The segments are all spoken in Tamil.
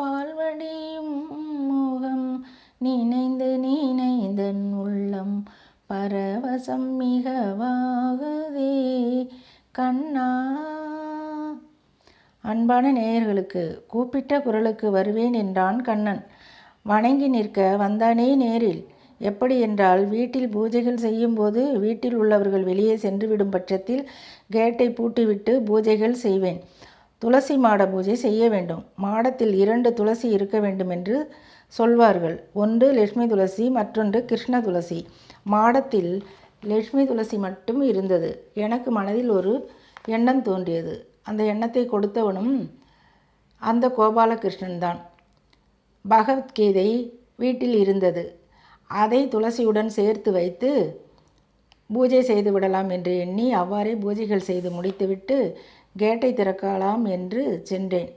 பால்வடியும் முகம் நினைந்து நினைந்தன் உள்ளம் பரவசம் மிகவாகுதே. கண்ணா. அன்பான நேயர்களுக்கு கூப்பிட்ட குரலுக்கு வருவேன் என்றான் கண்ணன். வணங்கி நிற்க வந்தானே நேரில். எப்படி என்றால் வீட்டில் பூஜைகள் செய்யும்போது வீட்டில் உள்ளவர்கள் வெளியே சென்றுவிடும் பட்சத்தில் கேட்டை பூட்டிவிட்டு பூஜைகள் செய்வேன். துளசி மாட பூஜை செய்ய வேண்டும். மாடத்தில் இரண்டு துளசி இருக்க வேண்டும் என்று சொல்வார்கள். ஒன்று லட்சுமி துளசி மற்றொன்று கிருஷ்ண துளசி. மாடத்தில் லட்சுமி துளசி மட்டும் இருந்தது. எனக்கு மனதில் ஒரு எண்ணம் தோன்றியது. அந்த எண்ணத்தை கொடுத்தவனும் அந்த கோபாலகிருஷ்ணன் தான். பகவத்கீதை வீட்டில் இருந்தது. அதை துளசியுடன் சேர்த்து வைத்து பூஜை செய்து விடலாம் என்று எண்ணி அவ்வாறே பூஜைகள் செய்து முடித்துவிட்டு கேட்டை திறக்கலாம் என்று சென்றேன்.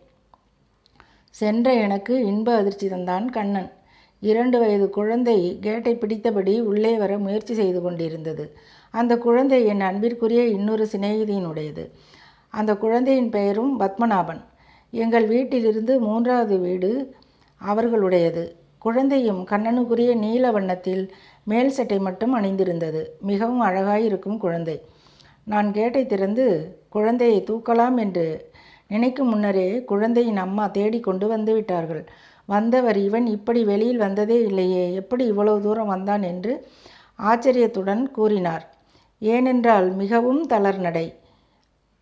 சென்ற எனக்கு இன்ப அதிர்ச்சி தந்தான் கண்ணன். இரண்டு வயது குழந்தை கேட்டை பிடித்தபடி உள்ளே வர முயற்சி செய்து கொண்டிருந்தது. அந்த குழந்தை என் அன்பிற்குரிய இன்னொரு சிநேகிதியினுடையது. அந்த குழந்தையின் பெயரும் பத்மநாபன். எங்கள் வீட்டிலிருந்து மூன்றாவது வீடு அவர்களுடையது. குழந்தையும் கண்ணனுக்குரிய நீல வண்ணத்தில் மேல் சட்டை மட்டும் அணிந்திருந்தது. மிகவும் அழகாயிருக்கும் குழந்தை. நான் கேட்டை திறந்து குழந்தையை தூக்கலாம் என்று நினைக்கும் முன்னரே குழந்தையின் அம்மா தேடி கொண்டு வந்து விட்டார்கள். வந்தவர் இவன் இப்படி வெளியில் வந்ததே இல்லையே எப்படி இவ்வளவு தூரம் வந்தான்? என்று ஆச்சரியத்துடன் கூறினார். ஏனென்றால் மிகவும் தளர்நடை.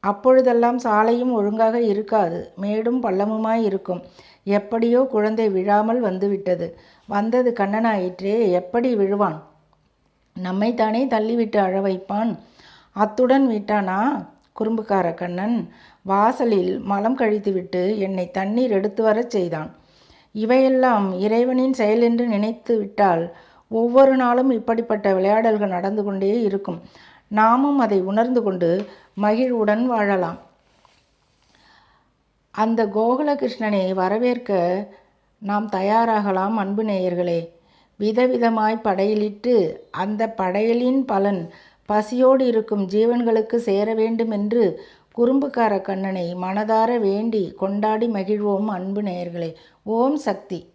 அப்பொழுதெல்லாம் சாலையும் ஒழுங்காக இருக்காது மேடும் பள்ளமுமாய் இருக்கும். எப்படியோ குழந்தை விழாமல் வந்துவிட்டது வந்தது கண்ணனாயிற்றே எப்படி விழுவான்? நம்மைத்தானே தள்ளிவிட்டு அழ வைப்பான்? அத்துடன் விட்டானா? குறும்புக்கார கண்ணன் வாசலில் மலம் கழித்துவிட்டு என்னை தண்ணீர் எடுத்து வரச் செய்தான். இவையெல்லாம் இறைவனின் செயல் என்று நினைத்து விட்டால் ஒவ்வொரு நாளும் இப்படிப்பட்ட விளையாடல்கள் நடந்து கொண்டே இருக்கும். நாமும் அதை உணர்ந்து கொண்டு மகிழ்வுடன் வாழலாம். அந்த கோகுலகிருஷ்ணனை வரவேற்க நாம் தயாராகலாம் அன்பு நேயர்களே. விதவிதமாய் படையலிட்டு அந்த படையலின் பலன் பசியோடு இருக்கும் ஜீவன்களுக்கு சேர வேண்டுமென்று குறும்புக்கார கண்ணனை மனதார வேண்டி கொண்டாடி மகிழ்வோம் அன்பு நேயர்களே. ஓம் சக்தி.